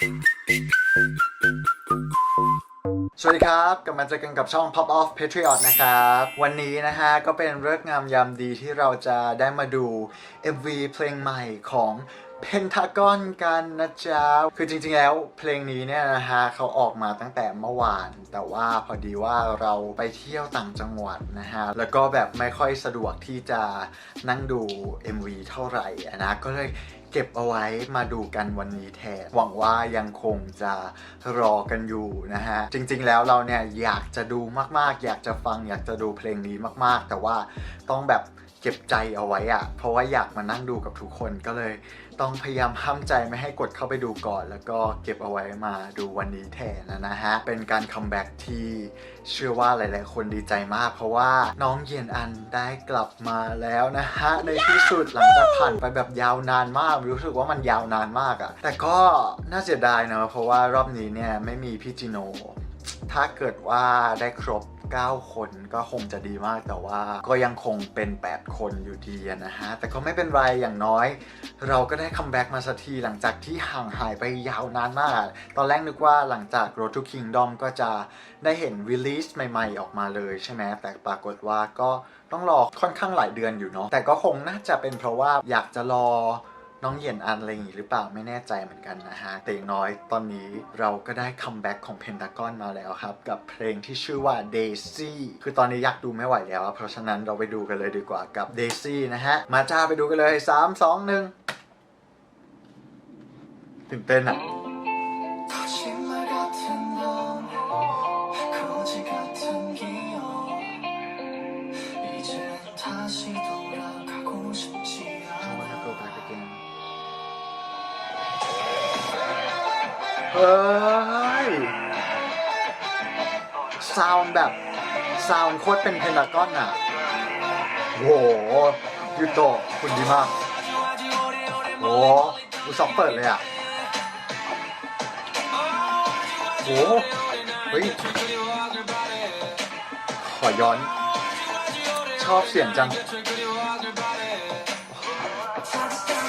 สวัสดีครับกลับมาเจอกันกับช่อง Pop Off Patriot นะครับ วันนี้นะฮะ ก็เป็นเรื่องงามยามดีที่เราจะได้มาดู MV เพลงใหม่ของ Pentagon กันนะจ๊ะ คือจริงๆ แล้วเพลงนี้เนี่ยนะฮะเขาออกมาตั้งแต่เมื่อวาน แต่ว่าพอดีว่าเราไปเที่ยวต่างจังหวัดนะฮะ แล้วก็แบบไม่ค่อยสะดวกที่จะนั่งดู MV เท่าไหร่นะ ก็เลย เก็บเอาไว้มาดูกันวันนี้แทน หวังว่ายังคงจะรอกันอยู่นะฮะ จริงๆแล้วเราเนี่ยอยากจะดูมากๆ อยากจะฟังอยากจะดูเพลงนี้มากๆ แต่ว่าต้องแบบเก็บใจเอาไว้อะเพราะว่าอยากมานั่งดูกับทุกคนก็เลย ต้องพยายามห้ามใจไม่ให้กดเข้าไปดูก่อน แล้วก็เก็บเอาไว้มาดูวันนี้แทนนะฮะ เป็นการคัมแบ็กที่เชื่อว่าหลาย ๆ คนดีใจมาก เพราะว่าน้องเยียนอันได้กลับมาแล้วนะฮะ ในที่สุดหลังจากผ่านไปแบบยาวนานมาก รู้สึกว่ามันยาวนานมากอะแต่ก็น่าเสียดายนะเพราะว่ารอบนี้เนี่ยไม่มีพี่จิโนถ้าเกิดว่าได้ครบ 9 คนก็คงจะดีมากแต่ว่าก็ยังคงเป็น 8 คนอยู่ดีนะฮะ แต่ก็ไม่เป็นไรอย่างน้อย เราก็ได้คัมแบ็กมาสักทีหลังจากที่ห่างหายไปยาวนานมาก ตอนแรกนึกว่าหลังจาก Road to Kingdom ก็จะได้เห็น release ใหม่ๆ ออกมาเลยใช่ไหมแต่ปรากฏว่าก็ต้องรอค่อนข้างหลายเดือนอยู่เนาะแต่ก็คงน่าจะเป็นเพราะว่าอยากจะรอ น้องเหยียนอันอะไรอย่างงี้หรือเปล่าไม่แน่ใจเหมือนกันนะฮะแต่อย่างน้อยตอนนี้เราก็ได้คัมแบ็กของเพนทากอนมาแล้วครับ กับเพลงที่ชื่อว่า Daisy คือตอนนี้อยากดูไม่ไหวแล้ว เพราะฉะนั้นเราไปดูกันเลยดีกว่ากับ Daisy นะฮะ มาจ้าไปดูกันเลย 3 2 1ตื่นเต้นอะ เฮ้ยซาวด์แบบซาวด์โคตรเป็นเพนทากอนอะโหยูโตะคุณดีมากโอ้ดูซอฟเปิดเลยอะโอ้เฮ้ยขอย้อน ชอบเสียงจัง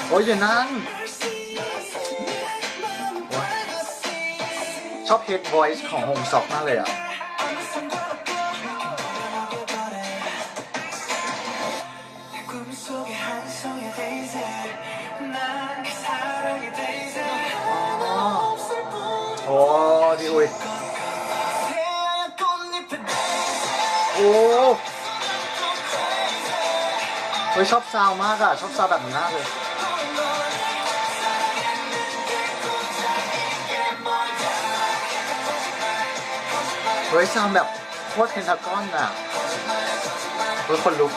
โอ้ยอย่านั่ง ชอบเฮด voice ของโฮมซอกมากเลยอะโอ้ดีอุ้ยโอ้เฮ้ยชอบซาวมากอะชอบซาวแบบนี้มากเลย เฮ้ยซาวแบบโคตรเพนทากอนอะเฮ้ยคนลุก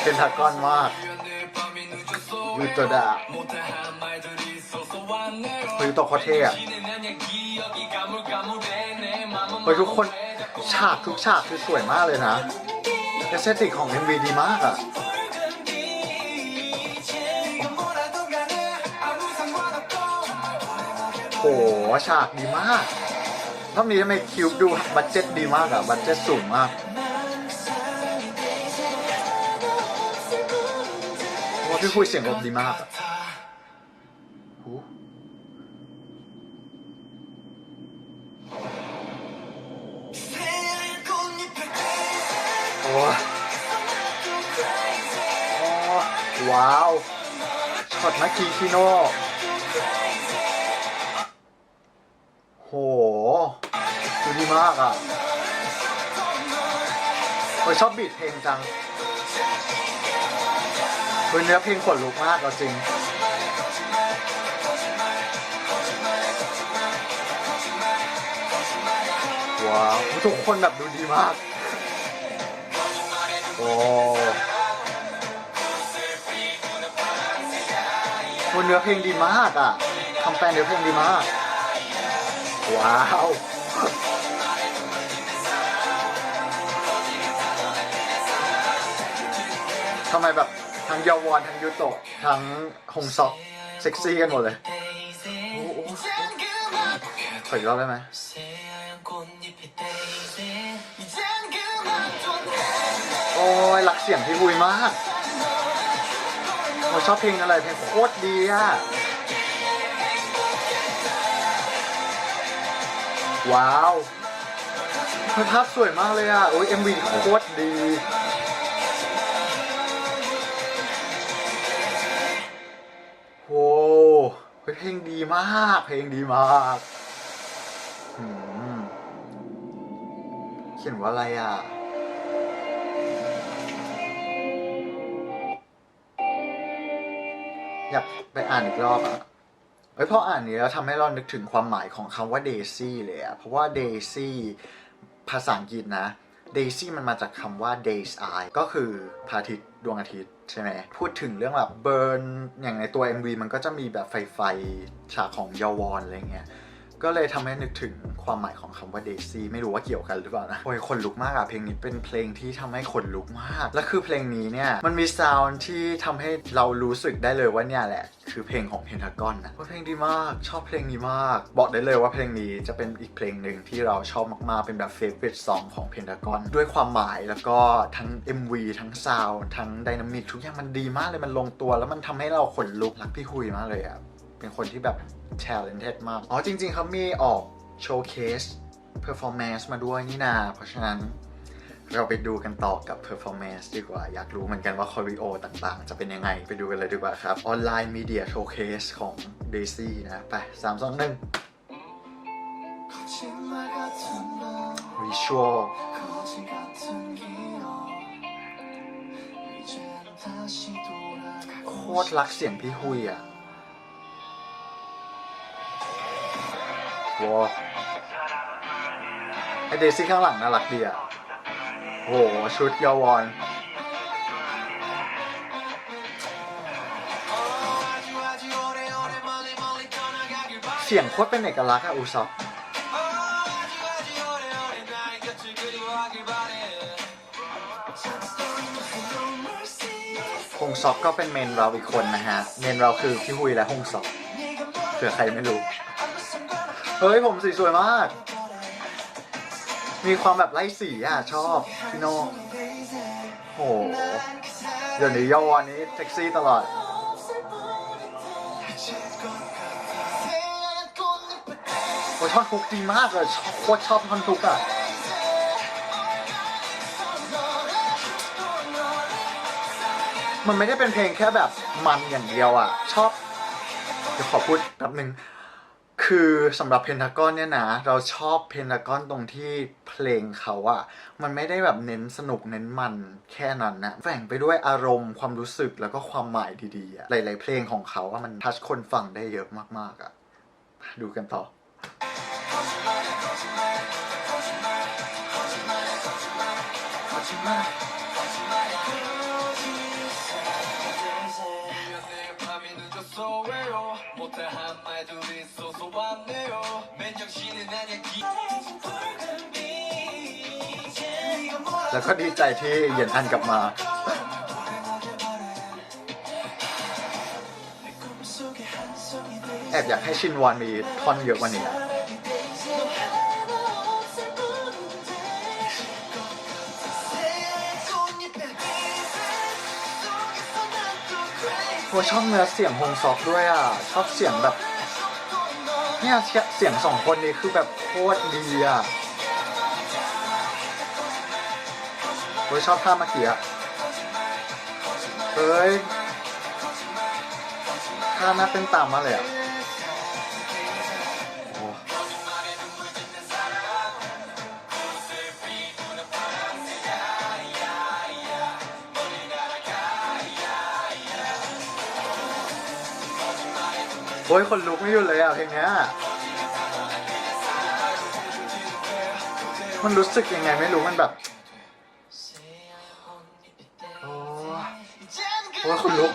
เพนทากอนมากยูโตดาเฮ้ยยูโตโคตรเท่อะเฮ้ยทุกคนฉากทุกฉากคือสวยมากเลยนะเอสเตติกของ MV ดีมากอะ ฉากดีมากรอบนี้ทำไมคิวดูบัตเจ็ตดีมากอะบัตเจ็ตสูงมากว่าพี่คุยเสียงลมดีมากอะโอ้ว้าวช็อตนักคีคิโน โหดูดีมากอะโอ้ยชอบบีทเพลงจังเฮ้ยเนื้อเพลงขนลุกมากเอาจริงว้าวทุกคนแบบดูดีมาก โอ้คนเนื้อเพลงดีมากอะคำแปลเนื้อเพลงดีมาก ว้าวทำไมแบบทั้งยาวอนทั้งยูโตะทั้งฮงซอกเซ็กซี่กันหมดเลยถอยรอบได้ไหมโอ้ยหลักเสียงพี่บุยมากผาชอบเพลงอะไรเพลงโคตรดีอะ ว้าวเฮ้ยภาพสวยมากเลยอะโอ้ย MV โคตรดี โว้เฮ้ยเพลงดีมาก เพลงดีมากอืมเขียนว่าอะไรอะอยากไปอ่านอีกรอบอะ เฮ้ยพออ่านนี้แล้วทำให้เรานึกถึงความหมายของคำว่าเดซี่เลยอะเพราะว่าเดซี่ภาษาอังกฤษนะเดซี่มันมาจากคำว่า day's eye ก็คือพระอาทิตย์ดวงอาทิตย์ใช่ไหมพูดถึงเรื่องแบบเบิร์นอย่างในตัว MV มันก็จะมีแบบไฟไฟฉากของยาวอนอะไรเงี้ยก็เลยทำให้นึกถึง ความหมายของคำว่า Daisy ไม่รู้ว่าเกี่ยวกันหรือเปล่านะ โอ้ยขนลุกมากอะเพลงนี้เป็นเพลงที่ทำให้ขนลุกมาก และคือเพลงนี้เนี่ยมันมีซาวด์ที่ทำให้เรารู้สึกได้เลยว่าเนี่ยแหละ คือเพลงของเพนทากอนนะว่าเพลงดีมากชอบเพลงนี้มาก บอกได้เลยว่าเพลงนี้จะเป็นอีกเพลงหนึ่งที่เราชอบมากๆเป็นแบบ favorite song ของเพนทากอนด้วยความหมายแล้วก็ทั้ง MV ทั้งซาวด์ทั้งไดนามิกทุกอย่างมันดีมากเลยมันลงตัว แล้วมันทำให้เราขนลุกรักพี่คุยมากเลยอะเป็นคนที่แบบ talented มาก อ๋อจริง ๆ เขามีออก โชว์เคสเพอร์ฟอร์แมนซ์มาด้วยนี่นาเพราะฉะนั้นเราไปดูกันต่อกับเพอร์ฟอร์แมนส์ดีกว่า อยากรู้เหมือนกันว่าคอริโอต่างๆ จะเป็นยังไง ไปดูกันเลยดีกว่าครับ ออนไลน์มีเดียโชว์เคสของเดซี่นะ ไปสามสองหนึ่ง Ritual โคตรรักเสียงพี่ฮุยอะว้า ไอเดซี่ข้างหลังน่ารักดีอะโหชุดยาวอนเสียงโคตรเป็นเอกลักษณ์อะอุซอฟฮงซอกก็เป็นเมนเราอีกคนนะฮะ เมนเราคือพี่ฮุยและฮงซอกเผื่อใครไม่รู้ เฮ้ยผมสีสวยมาก มีความแบบไล่สีอะ ชอบพี่โน่โห เดี๋ยวนี้ยาวอนนี้เซ็กซี่ตลอด โอ้ยท่อนฮุกดีมากเลยโคตรชอบท่อนฮุกอะมันไม่ได้เป็นเพลงแค่แบบมันอย่างเดียวอะ ชอบ เดี๋ยวขอพูดแป๊บนึง คือสำหรับเพนทากอนเนี่ยนะ เราชอบเพนทากอนตรงที่เพลงเขาอะมันไม่ได้แบบเน้นสนุกเน้นมันแค่นั้นนะแฝงไปด้วยอารมณ์ความรู้สึกแล้วก็ความหมายดีๆอะหลายๆเพลงของเขาอะมันทัชคนฟังได้เยอะมากๆอะดูกันต่อ แล้วก็ดีใจที่เหยียนอันกลับมา แอบอยากให้ชินวอนมีท่อนเยอะกว่านี้โอ้ชอบเนื้อเสียงฮงซอกด้วยอะ ชอบเสียงแบบ เนี่ยเสียงสองคนนี้คือแบบโคตรดีอะเฮ้ยชอบท่าเมื่อกี้อะเฮ้ยท่าน่าเป็นตามมาเลยอะ โอ้ยคนลุกไม่หยุดเลยอะเพลงเนี้ยมันรู้สึกยังไงไม่รู้มันแบบโอ้โอ้ยคนลุก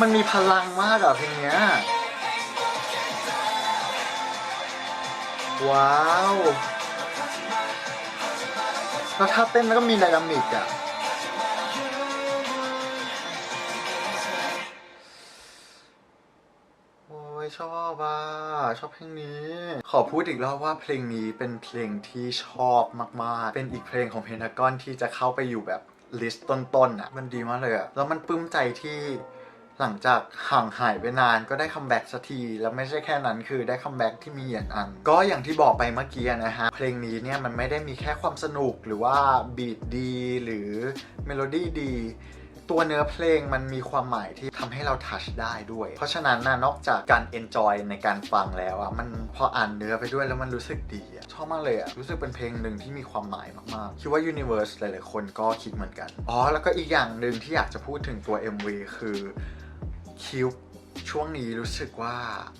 มันมีพลังมากอะเพลงเนี้ยว้าว แล้วถ้าเต้นแล้วก็มีไดนามิกอะ ยชอบอะชอบเพลงนี้ ขอพูดอีกรอบว่าเพลงนี้เป็นเพลงที่ชอบมากๆ เป็นอีกเพลงของเพนทากอนที่จะเข้าไปอยู่แบบลิสต์ต้นๆอะ มันดีมากเลยอะแล้วมันปลื้มใจที่หลังจากห่างหายไปนานก็ได้คัมแบ็กสักที แล้วไม่ใช่แค่นั้นคือได้คัมแบ็กที่มีเหยียดอัน ก็อย่างที่บอกไปเมื่อกี้นะฮะ เพลงนี้เนี่ยมันไม่ได้มีแค่ความสนุกหรือว่าบีทดี หรือเมโลดี้ดี ตัวเนื้อเพลงมันมีความหมายที่ทำให้เราทัชได้ด้วย เพราะฉะนั้นนะนอกจากการเอนจอยในการฟังแล้วอะมันพออ่านเนื้อไปด้วยแล้วมันรู้สึกดีอะชอบมากเลยอะรู้สึกเป็นเพลงหนึ่งที่มีความหมายมากๆ คิดว่า Universe หลายๆคนก็คิดเหมือนกัน อ๋อ แล้วก็อีกอย่างหนึ่งที่อยากจะพูดถึงตัว MV คือคิว ช่วงนี้รู้สึกว่า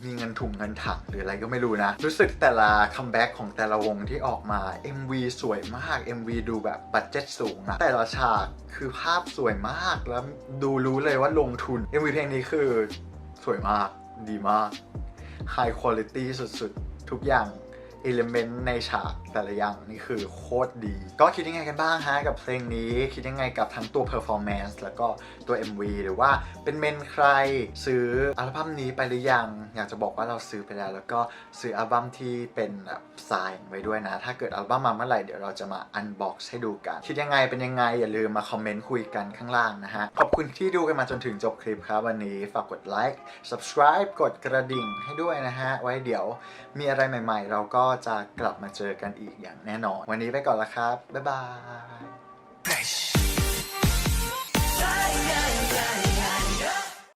มีเงินถุงเงินถังหรืออะไรก็ไม่รู้นะ รู้สึกแต่ละคัมแบ็กของแต่ละวงที่ออกมา MV สวยมาก MV ดูแบบบัตเจ็ตสูงนะแต่ละฉากคือภาพสวยมากแล้วดูรู้เลยว่าลงทุน MV เพลงนี้คือสวยมากดีมาก High Quality สุดๆ ทุกอย่าง เอลิเมนต์ในฉากแต่ละอย่างนี่คือโคตรดี ก็คิดยังไงกันบ้างฮะกับเพลงนี้คิดยังไงกับทั้งตัว performance แล้วก็ตัว MV หรือว่าเป็นเมนใครซื้ออัลบั้มนี้ไปหรือยัง อยากจะบอกว่าเราซื้อไปแล้ว แล้วก็ซื้ออัลบั้มที่เป็นแบบทรายไว้ด้วยนะ ถ้าเกิดอัลบั้มมาเมื่อไหร่เดี๋ยวเราจะมาอันบ็อกซ์ให้ดูกัน คิดยังไงเป็นยังไงอย่าลืมมาคอมเมนต์คุยกันข้างล่างนะฮะขอบคุณที่ดูกันมาจนถึงจบคลิปครับวันนี้ฝากกดไลค์ subscribe กดกระดิ่งให้ด้วยนะฮะไว้เดี๋ยวมีอะไรใหม่ ๆ เราก็จะกลับมาเจอกันอีกอย่างแน่นอน วันนี้ไปก่อนละครับ บ๊ายบาย